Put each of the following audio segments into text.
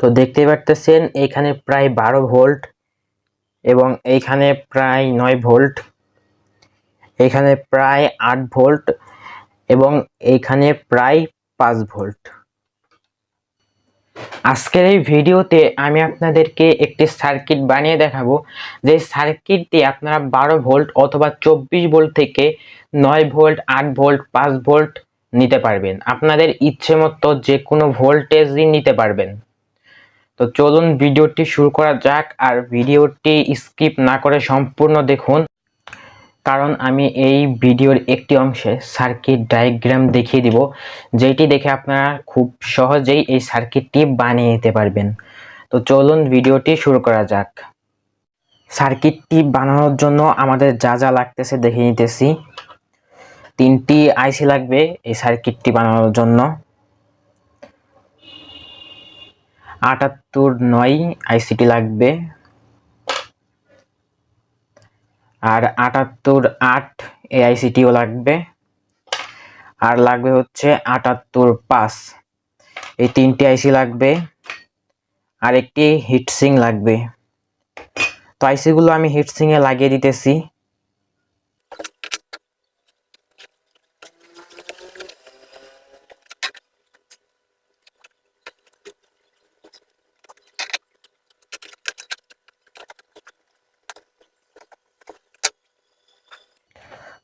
তো দেখতেই পারতেছেন, এখানে প্রায় বারো ভোল্ট এবং এইখানে প্রায় নয় ভোল্ট। এখানে প্রায় আট ভোল্ট এবং এইখানে প্রায় পাঁচ ভোল্ট। আজকের এই ভিডিওতে আমি আপনাদেরকে একটি সার্কিট বানিয়ে দেখাবো। যে সার্কিট দিয়ে আপনারা বারো ভোল্ট অথবা চব্বিশ ভোল্ট থেকে নয় ভোল্ট, আট ভোল্ট, পাঁচ ভোল্ট নিতে পারবেন। আপনাদের ইচ্ছে মতো যে কোনো ভোল্টেজই নিতে পারবেন। তো চলুন ভিডিওটি শুরু করা যাক আর ভিডিওটি স্কিপ না করে সম্পূর্ণ দেখুন। কারণ আমি এই ভিডিওর একটি অংশে সার্কিট ডায়াগ্রাম দেখিয়ে দিব, যেটি দেখে আপনারা খুব সহজেই এই সার্কিটটি বানিয়ে নিতে পারবেন। তো চলুন ভিডিওটি শুরু করা যাক। সার্কিটটি বানানোর জন্য আমাদের যা যা লাগতেছে দেখে নিতেছি। তিনটি আইসি লাগবে এই সার্কিটটি বানানোর জন্য। আটাত্তর নয় আইসিটি লাগবে। আর আটাত্তর আট এই আইসিটিও লাগবে। আর লাগবে হচ্ছে আটাত্তর পাঁচ এই তিনটি আইসি লাগবে। আর একটি হিটসিং লাগবে। তো আইসিগুলো আমি হিটসিংয়ে লাগিয়ে দিতেছি।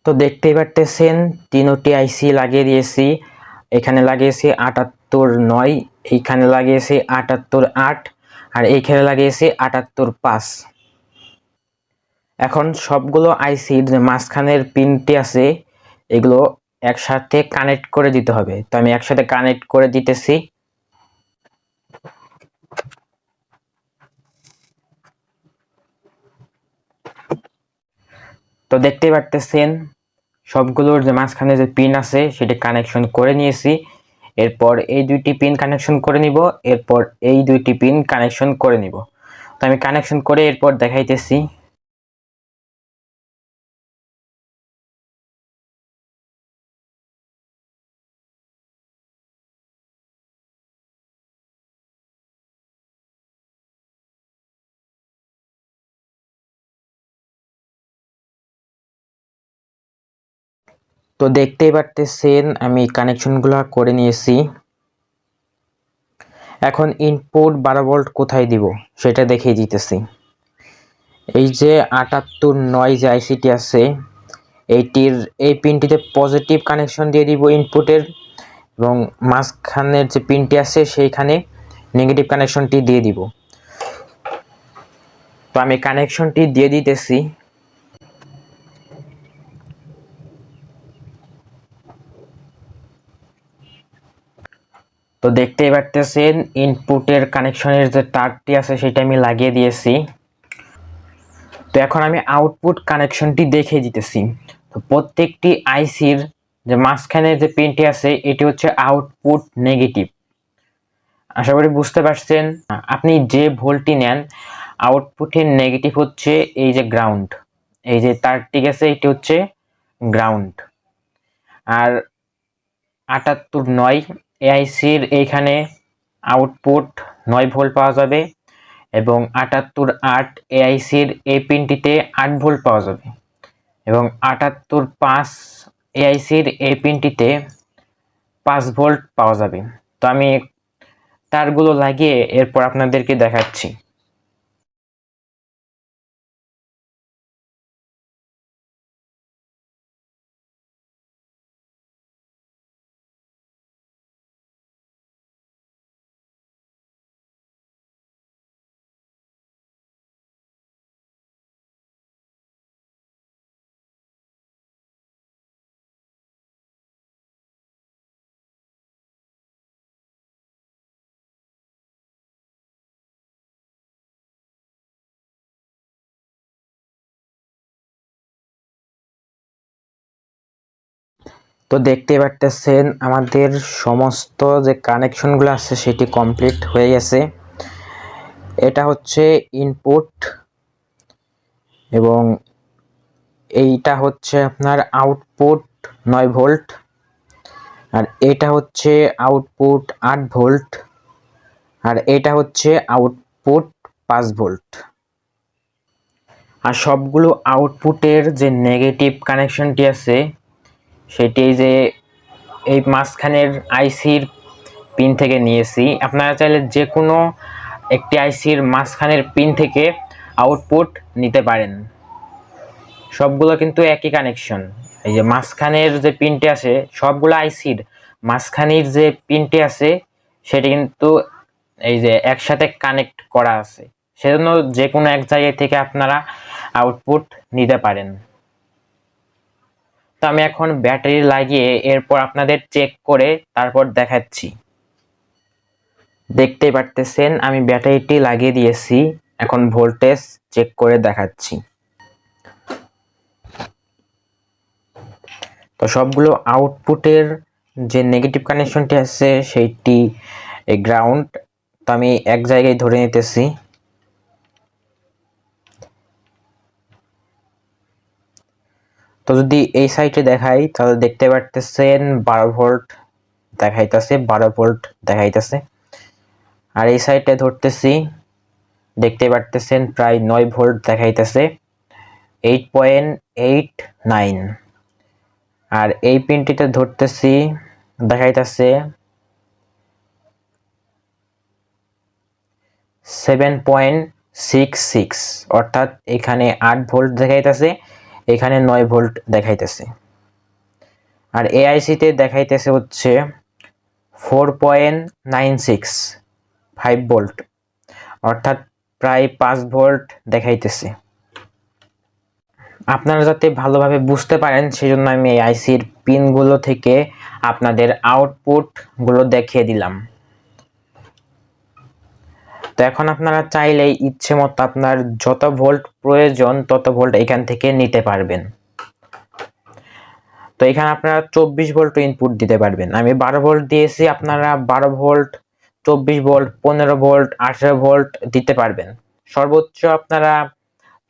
তো দেখতেই পারতেছেন, তিনোটি আইসি লাগিয়ে দিয়েছি। এখানে লাগিয়েছি আটাত্তর নয়, এইখানে লাগিয়েছি আটাত্তর আট, আর এইখানে লাগিয়েছি আটাত্তর পাঁচ। এখন সবগুলো আইসির মাঝখানের পিনটি আছে, এগুলো একসাথে কানেক্ট করে দিতে হবে। তো আমি একসাথে কানেক্ট করে দিতেছি। তো দেখতেই পারতেছেন সবগুলোর যে মাঝখানে যে পিন আছে, সেটি কানেকশন করে নিয়েছি। এরপর এই দুইটি পিন কানেকশন করে নিব, এরপর এই দুইটি পিন কানেকশন করে নিব। তো আমি কানেকশন করে এরপর দেখাইতেছি। তো দেখতেই পারতেছেন, আমি কানেকশনগুলো করে নিয়েছি। এখন ইনপুট বারো ভোল্ট কোথায় দিব, সেটা দেখিয়ে দিতেছি। এই যে আটাত্তর নয় যে আইসিটি আছে, এইটির, এই পিনটিতে পজিটিভ কানেকশন দিয়ে দিব ইনপুটের এবং মাঝখানের যে পিনটি আছে, সেইখানে নেগেটিভ কানেকশনটি দিয়ে দিব। তো আমি কানেকশনটি দিয়ে দিতেছি। তো দেখতেই পারতেছেন ইনপুটের কানেকশনের যে তারটি আছে সেটা আমি লাগিয়ে দিয়েছি। তো এখন আমি আউটপুট কানেকশনটি দেখিয়ে দিতেছি। তো প্রত্যেকটি আইসির যে মাঝখানে যে পিনটি আছে, এটি হচ্ছে আউটপুট নেগেটিভ আশা করি বুঝতে পারছেন। আপনি যে ভোল্টটি নেন আউটপুটের নেগেটিভ হচ্ছে এই যে গ্রাউন্ড এই যে তারটি গেছে, এটি হচ্ছে গ্রাউন্ড আর আটাত্তর নয় এআইসির এইখানে আউটপুট নয় ভোল্ট পাওয়া যাবে এবং আটাত্তর আট এআইসির এই পিনটিতে আট ভোল্ট পাওয়া যাবে এবং আটাত্তর পাঁচ এআইসির এই পিনটিতে পাঁচ ভোল্ট পাওয়া যাবে। তো আমি তারগুলো লাগিয়ে এরপর আপনাদেরকে দেখাচ্ছি। তো দেখতে পারতেছেন, আমাদের সমস্ত যে কানেকশনগুলো আছে সেটি কমপ্লিট হয়ে গেছে। এটা হচ্ছে ইনপুট এবং এইটা হচ্ছে আপনার আউটপুট নয় ভোল্ট আর এটা হচ্ছে আউটপুট আট ভোল্ট আর এটা হচ্ছে আউটপুট পাঁচ ভোল্ট। আর সবগুলো আউটপুটের যে নেগেটিভ কানেকশনটি আছে সেটি যে এই মাঝখানের আইসির পিন থেকে নিয়েছি। আপনারা চাইলে যে কোনো একটি আইসির মাঝখানের পিন থেকে আউটপুট নিতে পারেন। সবগুলো কিন্তু একই কানেকশন এই যে মাঝখানের যে পিনটি আছে, সবগুলো আইসির মাঝখানের যে পিনটি আছে, সেটি কিন্তু এই যে একসাথে কানেক্ট করা আছে। সেজন্য যে কোনো এক জায়গা থেকে আপনারা আউটপুট নিতে পারেন। তো আমি এখন ব্যাটারি লাগিয়ে এরপর আপনাদের চেক করে তারপর দেখাচ্ছি। দেখতেই পারতেছেন, আমি ব্যাটারিটি লাগিয়ে দিয়েছি। এখন ভোল্টেজ চেক করে দেখাচ্ছি। তো সবগুলো আউটপুটের যে নেগেটিভ কানেকশনটি আছে, সেইটি গ্রাউন্ড তো আমি এক জায়গায় ধরে নিতেছি। তো যদি এই সাইডে দেখাই, তাহলে দেখতে পারতেছেন বারো ভোল্ট দেখাইতেছে, বারো ভোল্ট দেখাইতেছে। আর এই সাইডে ধরতেছি, দেখতে পারতেছেন প্রায় নয় ভোল্ট দেখাইতেছে এইট পয়েন্ট এইট নাইন আর এই পিনটিতে ধরতেছি, দেখাইতেছে সেভেন পয়েন্ট সিক্স সিক্স অর্থাৎ এখানে আট ভোল্ট দেখাইতেছে এখানে নয় ভোল্ট দেখাইতেছে। আর এআইসিতে দেখাইতেছে হচ্ছে four point nine six five volt অর্থাৎ প্রায় পাঁচ ভোল্ট দেখাইতেছে। আপনারা যাতে ভালোভাবে বুঝতে পারেন সেই জন্য আমি এই আইসির পিনগুলো থেকে আপনাদের আউটপুটগুলো দেখিয়ে দিলাম। তো এখন আপনারা চাইলেই ইচ্ছে মতো আপনার যত ভোল্ট প্রয়োজন, তত ভোল্ট এখান থেকে নিতে পারবেন। তো এখানে আপনারা চব্বিশ ভোল্ট ইনপুট দিতে পারবেন। আমি বারো ভোল্ট দিয়েছি, আপনারা বারো ভোল্ট, চব্বিশ ভোল্ট, পনেরো ভোল্ট, আঠেরো ভোল্ট দিতে পারবেন। সর্বোচ্চ আপনারা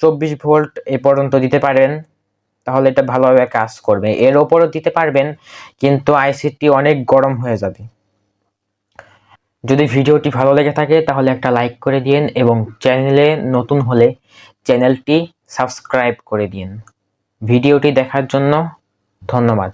চব্বিশ ভোল্ট এ পর্যন্ত দিতে পারেন, তাহলে এটা ভালোভাবে কাজ করবে। এর ওপরও দিতে পারবেন, কিন্তু আইসিটি অনেক গরম হয়ে যাবে। যদি ভিডিওটি ভালো লেগে থাকে, তাহলে একটা লাইক করে দিন এবং চ্যানেলে নতুন হলে চ্যানেলটি সাবস্ক্রাইব করে দিন ভিডিওটি দেখার জন্য ধন্যবাদ।